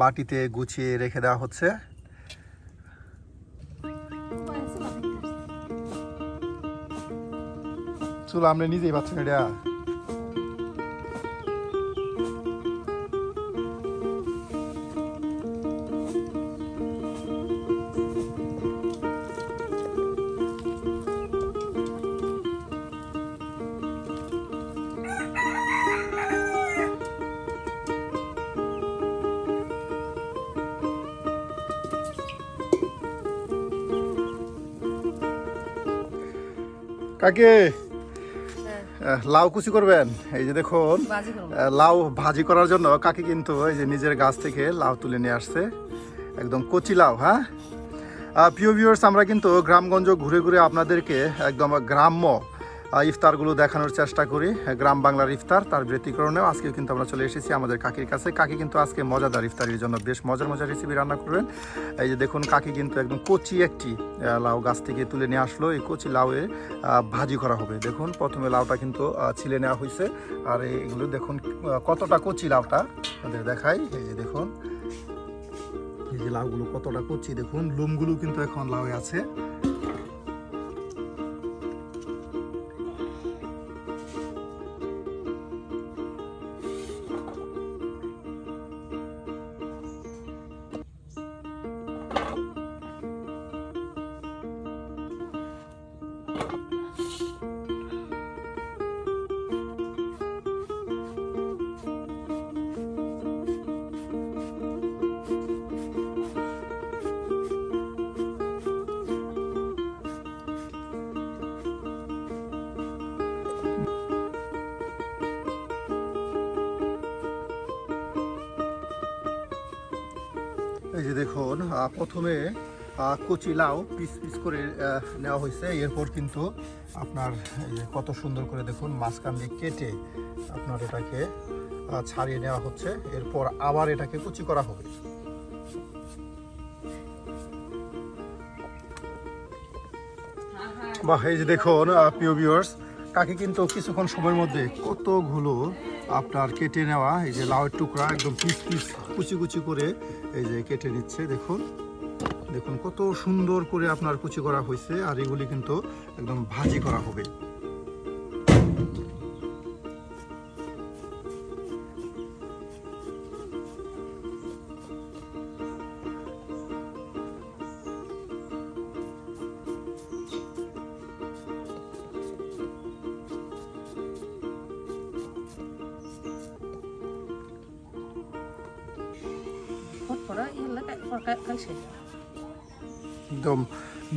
বাটিতে গুছিয়ে রেখে দেওয়া হচ্ছে। চুল আমরা নিজেই পাচ্ছি না এটা কাকে লাউ কুচি করবেন? এই যে দেখুন লাউ ভাজি করার জন্য কাকে কিন্তু এই যে নিজের গাছ থেকে লাউ তুলে নিয়ে আসছে। একদম কচি লাউ হ্যাঁ? প্রিয় ভিউয়ার্স আমরা কিন্তু গ্রামগঞ্জ ঘুরে ঘুরে আপনাদেরকে একদম গ্রাম্য ইফতারগুলো দেখানোর চেষ্টা করি। গ্রাম বাংলার ইফতার, তার ব্যতিক্রমেও আজকে কিন্তু আমরা চলে এসেছি আমাদের কাকির কাছে। কাকি কিন্তু আজকে মজাদার ইফতারির জন্য বেশ মজার মজার রেসিপি রান্না করবেন। এই যে দেখুন, কাকি কিন্তু একদম কচি একটি লাউ গাছ থেকে তুলে নিয়ে আসলো। এই কচি লাউয়ে ভাজি করা হবে। দেখুন, প্রথমে লাউটা কিন্তু ছিলে নেওয়া হয়েছে আর এগুলো দেখুন কতটা কচি লাউটা, আপনাদের দেখাই। এই যে দেখুন, এই যে লাউগুলো কতটা কচি, দেখুন, লোমগুলো কিন্তু এখন লাউয়ে আছে। এই যে দেখুন প্রথমে কচি লাউ পিস পিস করে নেওয়া হয়েছে। এরপর কিন্তু আপনার কত সুন্দর করে দেখুন, মাঝখান দিয়ে কেটে আপনার এটাকে ছাড়িয়ে নেওয়া হচ্ছে। এরপর আবার এটাকে কুচি করা হবে। বা এই যে দেখুন প্রিয় ভিউয়ার্স কাকে কিন্তু কিছুক্ষণ সময়ের মধ্যে কতগুলো আপনার কেটে নেওয়া, এই যে লাউয়ের টুকরা একদম পিস পিস, কুচি কুচি করে এই যে কেটে নিচ্ছে, দেখুন। দেখুন কত সুন্দর করে আপনার কুচি করা হয়েছে, আর এগুলি কিন্তু একদম ভাজি করা হবে।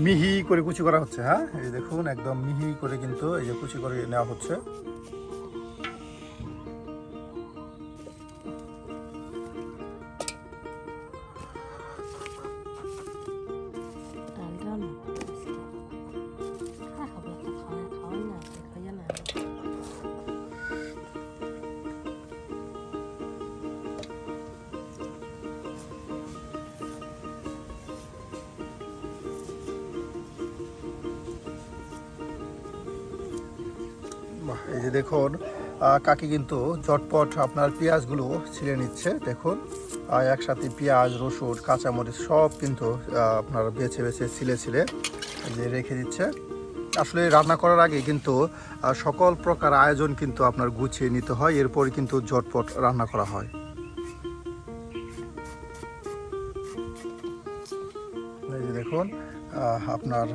মিহি করে কুচি করা হচ্ছে হ্যাঁ? এই দেখুন, একদম মিহি করে কিন্তু এই যে কুচি করে নেওয়া হচ্ছে। কাকি কিন্তু চটপট আপনার পেঁয়াজগুলো ছিঁড়ে নিচ্ছে, দেখুন। একসাথে পেঁয়াজ, রসুন, কাঁচামরিচ সব কিন্তু আপনার বেছে বেছে ছিলে ছিলে যে রেখে দিচ্ছে। আসলে রান্না করার আগে কিন্তু সকল প্রকার আয়োজন কিন্তু আপনার গুছিয়ে নিতে হয়, এরপর কিন্তু ঝটপট রান্না করা হয়। এই যে দেখুন আপনার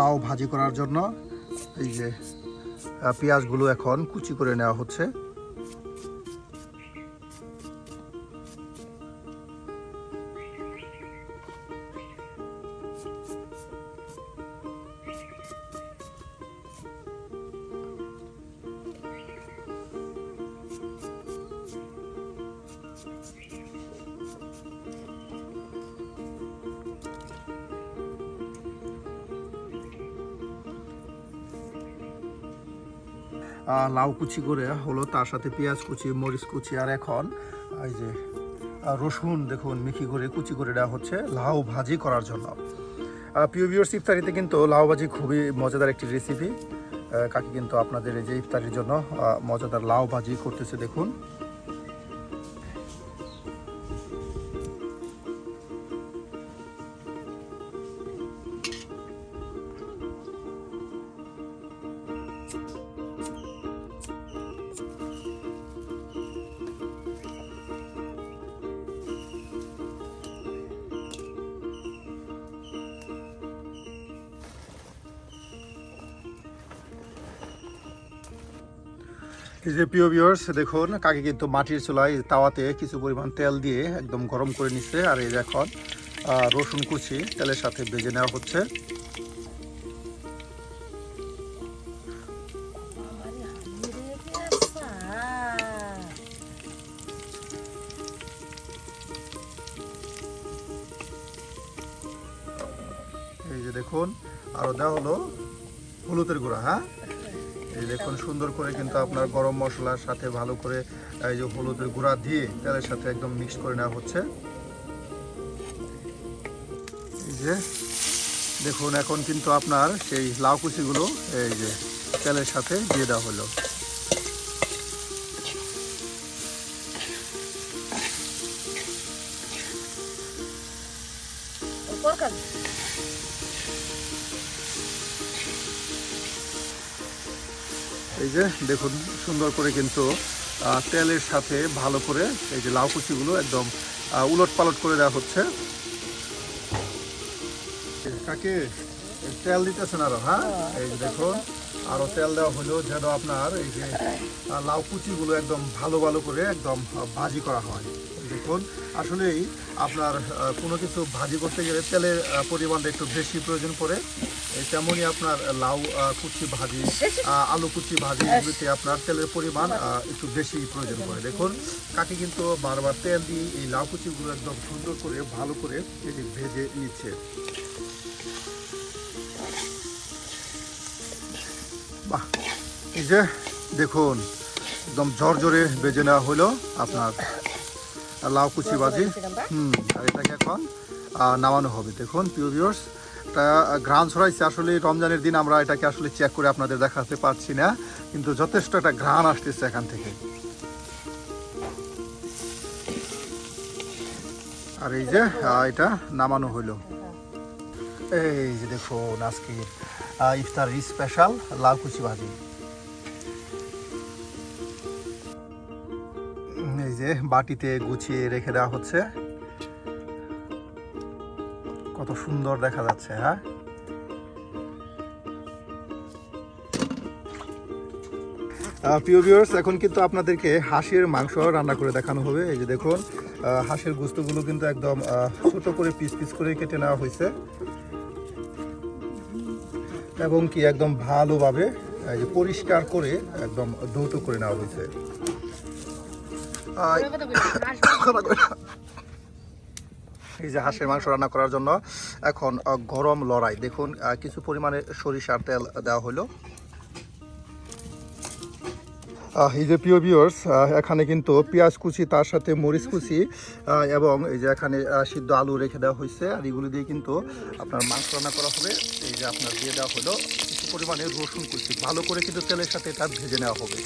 লাউ ভাজি করার জন্য, এই যে পেঁয়াজগুলো এখন কুচি করে নেওয়া হচ্ছে। লাউ কুচি করে হলো, তার সাথে পেঁয়াজ কুচি, মরিচ কুচি, আর এখন, এই যে রসুন, দেখুন মিখি করে কুচি করে দেওয়া হচ্ছে লাউ ভাজি করার জন্য। পিও বিওর ইফতারিতে কিন্তু লাউ ভাজি খুবই মজাদার একটি রেসিপি কাকে কিন্তু আপনাদের এই যে ইফতারির জন্য মজাদার লাউ ভাজি করতেছে, দেখুন। you যে প্রিয় ভিউয়ার্স দেখুন, কাকে কিন্তু মাটির চুলায় তাওয়াতে কিছু পরিমাণ তেল দিয়ে একদম গরম করে নিচ্ছে। আর এই এখন রসুন কুচি তেলের সাথে ভেজে নেওয়া হচ্ছে। এই যে দেখুন আরও দেওয়া হলো হলুদের গুঁড়া হ্যাঁ? এই দেখুন, সুন্দর করে কিন্তু আপনার গরম মশলার সাথে ভালো করে এই যে হলুদের গুঁড়া দিয়ে তেলের সাথে একদম মিক্স করে নেওয়া হচ্ছে। এই যে, দেখুন, এখন কিন্তু আপনার সেই লাউ কুচিগুলো, এই যে তেলের সাথে দিয়ে দেওয়া হলো। যে দেখুন সুন্দর করে কিন্তু তেলের সাথে ভালো করে এই যে লাউ কুচিগুলো একদম উলট পালট করে দেওয়া হচ্ছে। কাকে? তেল দিতেছেন আরও হ্যাঁ? এই যে দেখুন আরও তেল দেওয়া হলো যেন আপনার এই যে লাউ কুচিগুলো একদম ভালো ভালো করে একদম ভাজি করা হয়। দেখুন আসলেই আপনার কোনো কিছু ভাজি করতে গেলে তেলের পরিমাণটা একটু বেশি প্রয়োজন পড়ে। তেমনই আপনার লাউ কুচি ভাজি আলু কুচি ভাজি, এগুলিতে আপনার তেলের পরিমাণ একটু বেশি প্রয়োজন পড়ে দেখুন, কাকি কিন্তু বারবার তেল দিয়ে এই লাউ কুচিগুলো একদম সুন্দর করে, ভালো করে যে ভেজে নিচ্ছে। বাহ! এই যে, দেখুন, একদম ঝরঝরে বেজে নেওয়া হলো আপনার লাউ কুচি ভাজি। হুম, আর এটাকে এখন নামানো হবে। দেখুন, প্রিয় এটা ঘ্রাণ ছড়াইছে। আসলে রমজানের দিন আমরা এটাকে আসলে চেক করে আপনাদের দেখাতে পারছি না, কিন্তু যথেষ্ট একটা ঘ্রাণ আসতেছে এখান থেকে। আর এই যে এটা নামানো হলো। এই যে দেখুন, আজকের ইফতার স্পেশাল লাউ কুচি ভাজি। এই যে বাটিতে গুছিয়ে রেখে দেওয়া হচ্ছে। কত সুন্দর দেখা যাচ্ছে হ্যাঁ? প্রিয় ভিউয়ার্স এখন কিন্তু আপনাদেরকে হাঁসের মাংস রান্না করে দেখানো হবে। এই যে দেখুন হাঁসের গোস্তগুলো কিন্তু একদম ছোট করে পিস পিস করে কেটে নেওয়া হয়েছে। এবং কি একদম ভালোভাবে এই যে পরিষ্কার করে একদম ধৌত করে নেওয়া হয়েছে। এই যে হাঁসের মাংস রান্না করার জন্য এখন গরম লড়াই। দেখুন কিছু পরিমাণে সরিষার তেল দেওয়া হলো। এই যে প্রিয় ভিউয়ার্স এখানে কিন্তু পেঁয়াজ কুচি, তার সাথে মরিচ কুচি এবং এই যে এখানে সিদ্ধ আলু রেখে দেওয়া হয়েছে। আর এগুলো দিয়ে কিন্তু আপনার মাংস রান্না করা হবে। এই যে আপনার দিয়ে দেওয়া হলো। কিছু পরিমাণে রসুন কুচি। ভালো করে কিন্তু তেলের সাথে এটা ভেজে নেওয়া হবে।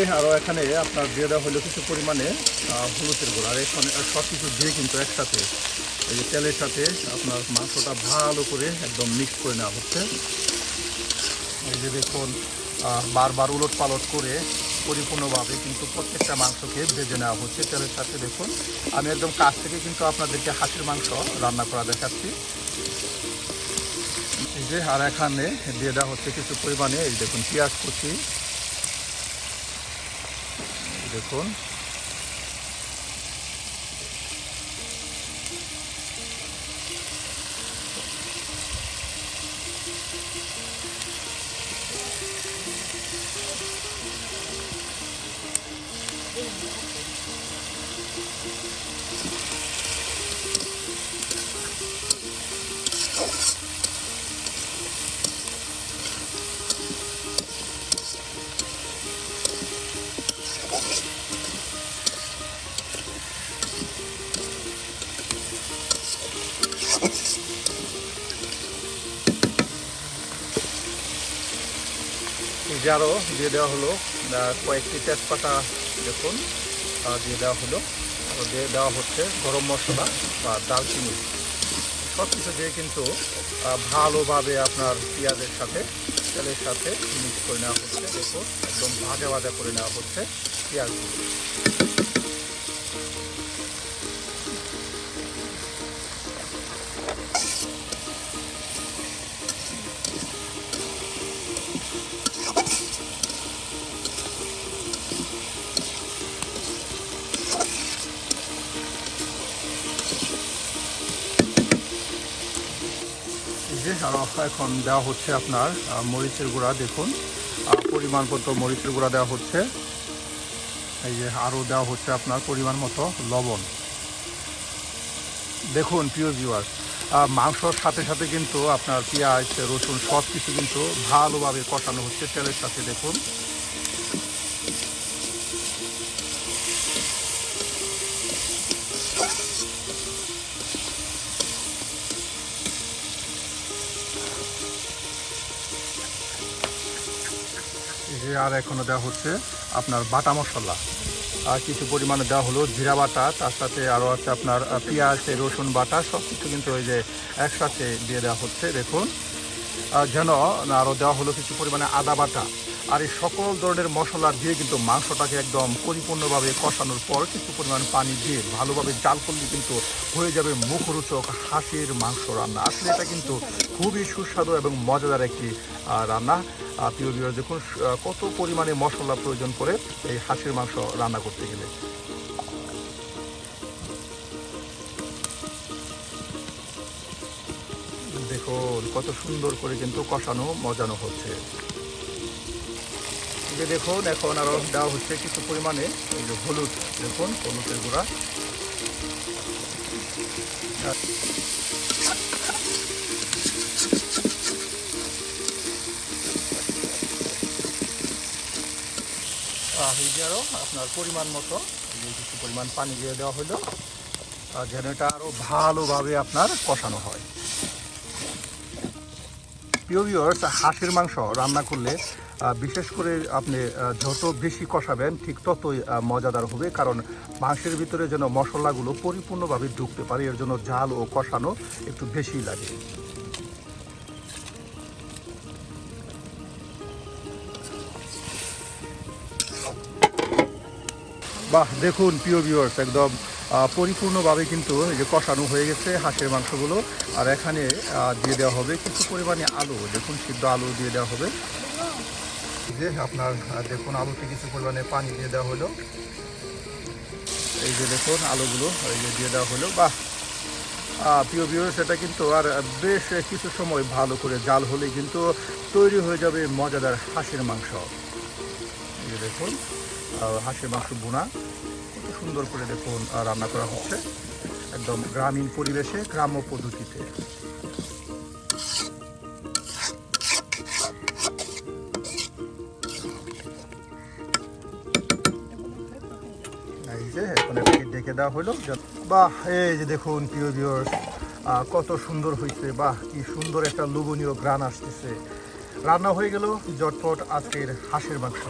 যে আরও এখানে আপনার দিয়ে দেওয়া হলো কিছু পরিমাণে হলুদের গুঁড়ো। আর এখানে সব কিছু দিয়ে কিন্তু একসাথে এই যে তেলের সাথে আপনার মাংসটা ভালো করে একদম মিক্স করে নেওয়া হচ্ছে। এই যে দেখুন বারবার উলট পালট করে পরিপূর্ণভাবে কিন্তু প্রত্যেকটা মাংসকে ভেজে নেওয়া হচ্ছে তেলের সাথে দেখুন। আমি একদম কাছ থেকে কিন্তু আপনাদেরকে হাঁসের মাংস রান্না করা দেখাচ্ছি। এই যে, আর এখানে দিয়ে দেওয়া হচ্ছে কিছু পরিমাণে, এই দেখুন, পেঁয়াজ কুচি দেখুন। যে দিয়ে দেওয়া হলো। কয়েকটি তেজপাতা দেখুন দিয়ে দেওয়া হলো। দিয়ে দেওয়া হচ্ছে গরম মশলা বা দারচিনি। সব কিছু দিয়ে কিন্তু ভালোভাবে আপনার পেঁয়াজের সাথে, তেলের সাথে মিক্স করে নেওয়া হচ্ছে। দেখুন, একদম ভাজা ভাজা করে নেওয়া হচ্ছে পেঁয়াজগুলো। যে এখন দেওয়া হচ্ছে আপনার মরিচের গুঁড়া, দেখুন। পরিমাণ মতো মরিচের গুঁড়া দেওয়া হচ্ছে। এই যে আরও দেওয়া হচ্ছে আপনার পরিমাণ মতো লবণ। দেখুন, প্রিয় ভিউয়ার মাংসর সাথে সাথে কিন্তু আপনার পেঁয়াজ, রসুন সব কিছু কিন্তু ভালোভাবে কষানো হচ্ছে তেলের সাথে, দেখুন। আর এখনও দেওয়া হচ্ছে আপনার বাটা মশলা। আর কিছু পরিমাণে দেওয়া হলো জিরা বাটা, তার সাথে আরও আছে আপনার পেঁয়াজ রসুন বাটা সব কিছু কিন্তু ওই যে একসাথে দিয়ে দেওয়া হচ্ছে, দেখুন। যেন আরও দেওয়া হলো কিছু পরিমাণে আদা বাটা। আর এই সকল ধরনের মশলা দিয়ে কিন্তু মাংসটাকে একদম পরিপূর্ণভাবে কষানোর পর কিছু পরিমাণ পানি দিয়ে ভালোভাবে জাল করলে কিন্তু হয়ে যাবে মুখরোচক হাঁসের মাংস রান্না। আসলে এটা কিন্তু খুবই সুস্বাদু এবং মজাদার একটি রান্না। প্রিয় বিয়ার দেখুন কত পরিমাণে মশলা প্রয়োজন করে এই হাঁসের মাংস রান্না করতে গেলে। দেখুন, কত সুন্দর করে কিন্তু কষানো, মজানো হচ্ছে। যে দেখুন, এখন আরও দেওয়া হচ্ছে কিছু পরিমাণে। এই যে হলুদ, দেখুন, হলুদের গুঁড়া। এই যে আরও আপনার পরিমাণ মতো কিছু পরিমাণ পানি দিয়ে দেওয়া হলো। আর যেন এটা আরও ভালোভাবে আপনার কষানো হয়। প্রিয় ভিউয়ার্স হাঁসের মাংস রান্না করলে বিশেষ করে আপনি যত বেশি কষাবেন, ঠিক ততই মজাদার হবে, কারণ মাংসের ভিতরে যেন মশলাগুলো পরিপূর্ণভাবে ঢুকতে পারে, এর জন্য জাল ও কষানো একটু বেশি লাগে। বাহ, দেখুন, প্রিয় ভিউয়ার্স একদম পরিপূর্ণভাবে কিন্তু এই যে কষানো হয়ে গেছে হাঁসের মাংসগুলো। আর এখানে দিয়ে দেওয়া হবে কিছু পরিমাণে আলু। দেখুন, সিদ্ধ আলু দিয়ে দেওয়া হবে। যে আপনার দেখুন আলুতে কিছু পরিমাণে পানি দিয়ে দেওয়া হলো। এই যে দেখুন আলুগুলো এই যে দিয়ে দেওয়া হলো। আহ, প্রিয় ভিউয়ার্স এটা কিন্তু আর বেশ কিছু সময় ভালো করে জাল হলে কিন্তু তৈরি হয়ে যাবে মজাদার হাঁসের মাংস। এই যে দেখুন হাঁসের মাংস বোনা কত সুন্দর করে দেখুন রান্না করা হচ্ছে। একদম গ্রামীণ পরিবেশে গ্রাম্য পদ্ধতিতে। দেওয়া হলো। বাহ, এই যে দেখুন, প্রিয় ভিউয়ার্স কত সুন্দর হয়েছে বাহ, কি সুন্দর একটা লোভনীয় গ্রান আসতেছে। রান্না হয়ে গেল জটপট আজকের হাঁসের মাংস।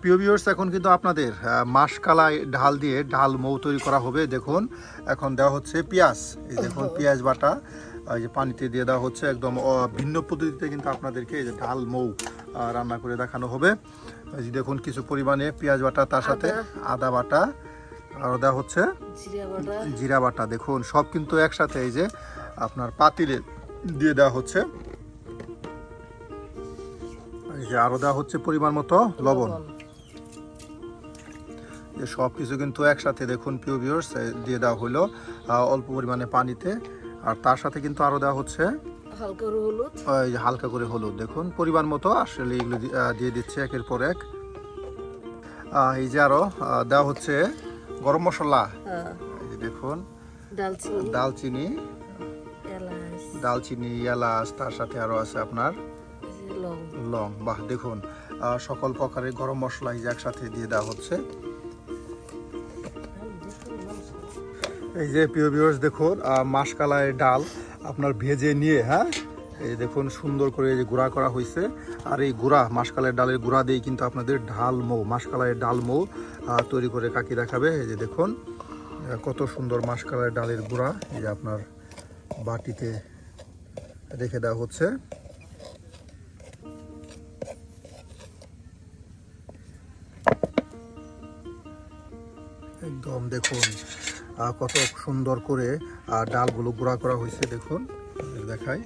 প্রিয় ভিউয়ার্স এখন কিন্তু আপনাদের আহ, মাসকালাই ঢাল দিয়ে ঢাল মৌ তৈরি করা হবে। দেখুন এখন দেওয়া হচ্ছে পেঁয়াজ। এই দেখুন পেঁয়াজ বাটা এই যে পানিতে দিয়ে দেওয়া হচ্ছে একদম ভিন্ন পদ্ধতিতে কিন্তু আপনাদেরকে এই যে ঢাল মৌ রান্না করে দেখানো হবে। এই যে দেখুন কিছু পরিমাণে পেঁয়াজ বাটা তার সাথে আদা। বাটা আরও দেওয়া হচ্ছে জিরা বাটা। দেখুন সব কিন্তু একসাথে এই যে আপনার পাতিলে দিয়ে দেওয়া হচ্ছে। যে আরও দেওয়া হচ্ছে পরিমাণ মতো লবণ। যে সব কিছু কিন্তু একসাথে দেখুন পিও দিয়ে দেওয়া হলো অল্প পরিমাণে পানিতে। আর তার সাথে কিন্তু আরও দেওয়া হচ্ছে হালকা করে হলুদ। যে হালকা করে হলুদ দেখুন পরিমাণ মতো আসলে এগুলো দিয়ে দিচ্ছে একের পর এক। এই যে আরও দেওয়া হচ্ছে গরম মশলা। হ্যাঁ। দেখুন দালচিনি দালচিনি এলাচ। তার সাথে আরও আছে আপনার লং। বাহ দেখুন সকল প্রকারের গরম মশলা এই একসাথে দিয়ে দেওয়া হচ্ছে। এই যে প্রিয় ভিউয়ার্স দেখুন আহ, মাসকালাইয়ের ডাল আপনার ভেজে নিয়ে হ্যাঁ এই দেখুন সুন্দর করে এই যে গুঁড়া করা হয়েছে। আর এই গুঁড়া মাসকালাইয়ের ডালের গুঁড়া দিয়ে কিন্তু আপনাদের ঢাল মৌ মাসকালাইয়ের ডাল মৌ তৈরি করে কাকি দেখাবে। এই যে দেখুন কত সুন্দর মাসকালাইয়ের ডালের গুঁড়া এই যে আপনার বাটিতে রেখে দেওয়া হচ্ছে। একদম দেখুন কত সুন্দর করে ডালগুলো গুঁড়া করা হয়েছে, দেখুন দেখাই।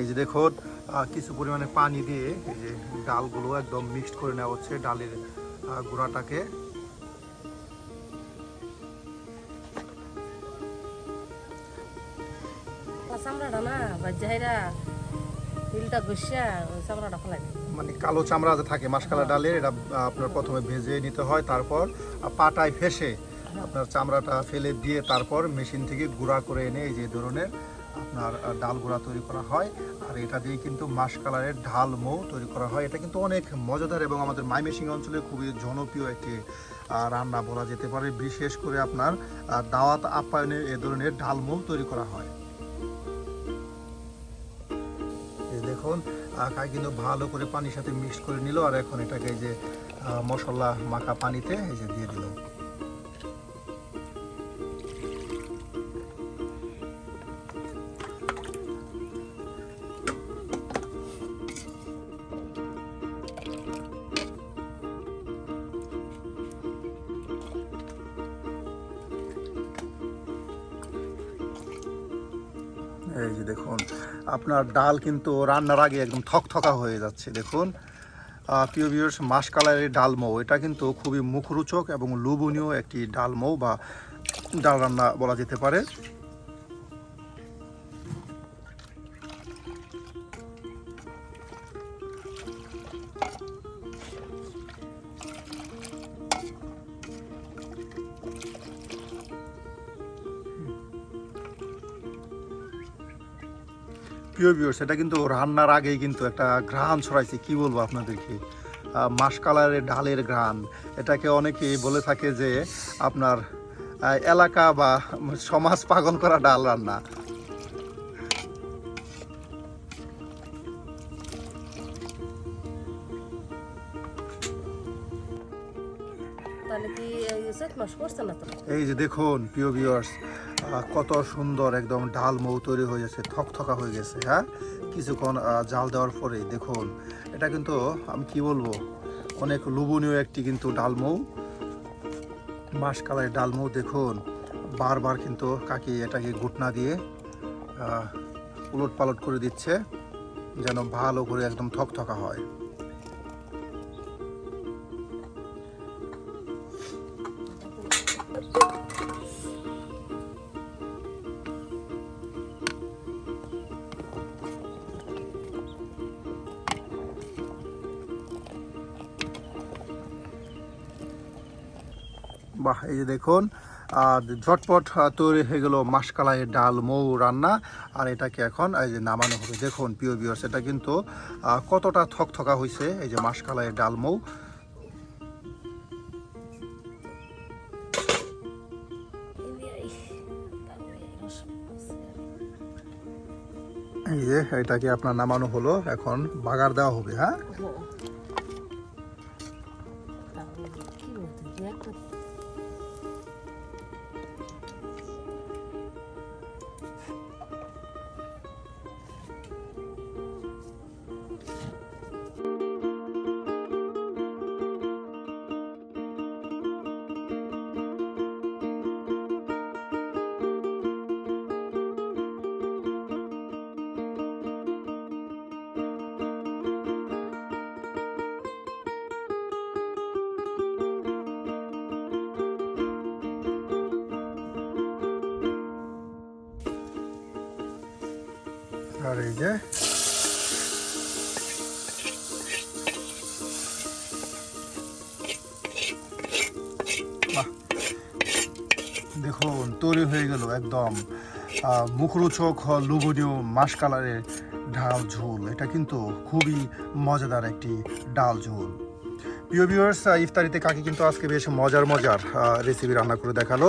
এই যে দেখুন কিছু পরিমাণে পানি দিয়ে এই যে ডালগুলো একদম মিক্সড করে নেওয়া হচ্ছে ডালের গুঁড়াটাকে। চামড়াটা না বাজ্যাইরা তিলটা ঘষিয়া চামড়াটা ফেলাই মানে কালো চামড়া যে থাকে মাসকালা ডালের এটা আপনার প্রথমে ভেজে নিতে হয় তারপর পাটায় ফেসে আপনার চামড়াটা ফেলে দিয়ে তারপর মেশিন থেকে গুঁড়া করে এনে এই যে ধরনের আপনার ডাল গুঁড়া তৈরি করা হয়। আর এটা দিয়ে কিন্তু মাস কালারের ঢাল মৌ তৈরি করা হয়। এটা কিন্তু অনেক মজাদার এবং আমাদের মাইমেসিং অঞ্চলে খুবই জনপ্রিয় একটি রান্না বলা যেতে পারে। বিশেষ করে আপনার দাওয়াত আপ্যায়নে এ ধরনের ডাল মৌ তৈরি করা হয়। কাই কিন্তু ভালো করে পানির সাথে মিক্স করে নিল আর এখন এটাকে এই যে মশলা মাখা পানিতে এই যে দিয়ে দিল। আপনার ডাল কিন্তু রান্নার আগে একদম থকথকা হয়ে যাচ্ছে, দেখুন। প্রিয় মাস মাসকালারের ডালমৌ এটা কিন্তু খুবই মুখরোচক এবং লোভনীয় একটি ডালমৌ বা ডাল রান্না বলা যেতে পারে। প্রিয় ভিউয়ার্স এটা কিন্তু রান্নার আগেই কিন্তু একটা ঘ্রাণ ছড়াইছে কি বলব আপনাদেরকে? মাসকালারের ডালের ঘ্রাণ। এটাকে অনেকেই বলে থাকে যে আপনার এলাকা বা সমাজ পাগল করা ডাল রান্না। এই যে দেখুন প্রিয় ভিউয়ার্স কত সুন্দর একদম ডাল মৌ তৈরি হয়ে গেছে, থকথকা হয়ে গেছে হ্যাঁ? কিছুক্ষণ জাল দেওয়ার পরে দেখুন, এটা কিন্তু, আমি কি বলব, অনেক লোভনীয় একটি কিন্তু ডাল মৌ। ডালমৌ মাসকালের ডালমৌ দেখুন, বারবার কিন্তু কাকি এটাকে ঘুটনা দিয়ে উলট পালট করে দিচ্ছে, যেন ভালো করে একদম থকথকা হয়। বাহ, এই যে দেখুন, আর ঝটপট তৈরি হয়ে গেল মাসকালাইয়ের ডাল মৌ রান্না, আর এটাকে এখন এই যে নামানো হবে। দেখুন, প্রিয় বিয়ার্স এটা কিন্তু কতটা থকথকা হয়েছে এই যে মাসকালাইয়ের ডাল মৌ। এই যে, এটাকে আপনার নামানো হলো, এখন বাগার দেওয়া হবে হ্যাঁ? দেখুন, তৈরি হয়ে গেল একদম মুখরোচক লুবনীয় মাস কালারের ডাল ঝোল। এটা কিন্তু খুবই মজাদার একটি ডাল ঝোল। প্রিয় ভিউয়ার্স ইফতারিতে কাকি কিন্তু আজকে বেশ মজার মজার রেসিপি রান্না করে দেখাল।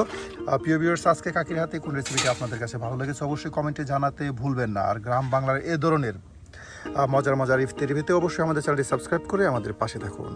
প্রিয় ভিউয়ার্স আজকে কাকির হাতে কোন রেসিপিটি আপনাদের কাছে ভালো লেগেছে অবশ্যই কমেন্টে জানাতে ভুলবেন না। আর গ্রাম বাংলার এ ধরনের মজার মজার ইফতারি পেতে অবশ্যই আমাদের চ্যানেলটি সাবস্ক্রাইব করে আমাদের পাশে থাকুন।